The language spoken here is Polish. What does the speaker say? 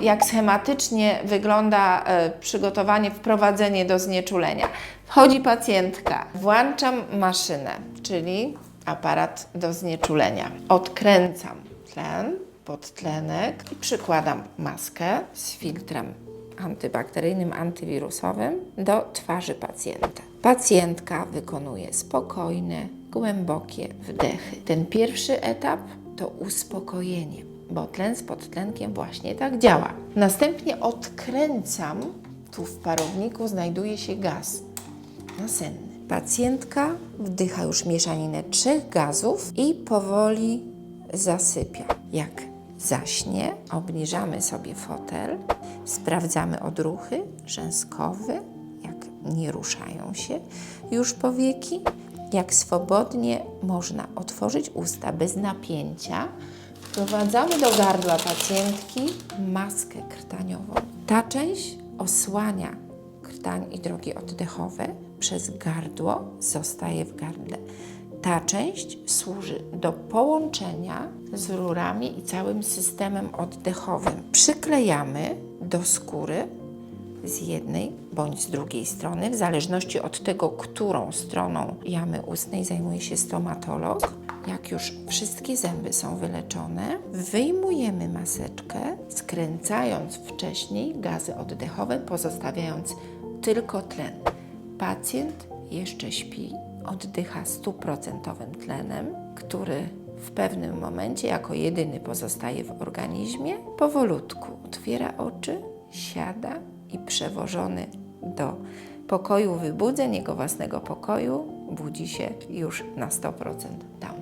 jak schematycznie wygląda e, przygotowanie, wprowadzenie do znieczulenia. Wchodzi pacjentka, włączam maszynę, czyli aparat do znieczulenia. Odkręcam tlen, podtlenek i przykładam maskę z filtrem antybakteryjnym, antywirusowym do twarzy pacjenta. Pacjentka wykonuje spokojne, głębokie wdechy. Ten pierwszy etap to uspokojenie, bo tlen z podtlenkiem właśnie tak działa. Następnie odkręcam, tu w parowniku znajduje się gaz nasenny. Pacjentka wdycha już mieszaninę trzech gazów i powoli zasypia. Jak zaśnie, obniżamy sobie fotel, sprawdzamy odruchy rzęskowe, jak nie ruszają się już powieki, jak swobodnie można otworzyć usta bez napięcia. Wprowadzamy do gardła pacjentki maskę krtaniową. Ta część osłania krtań i drogi oddechowe przez gardło zostaje w gardle. Ta część służy do połączenia z rurami i całym systemem oddechowym. Przyklejamy do skóry z jednej bądź z drugiej strony, w zależności od tego, którą stroną jamy ustnej zajmuje się stomatolog. Jak już wszystkie zęby są wyleczone, wyjmujemy maseczkę, skręcając wcześniej gazy oddechowe, pozostawiając tylko tlen. Pacjent jeszcze śpi, oddycha stuprocentowym tlenem, który w pewnym momencie jako jedyny pozostaje w organizmie, powolutku otwiera oczy, siada i przewożony do pokoju wybudzeń, jego własnego pokoju, budzi się już na 100% tam.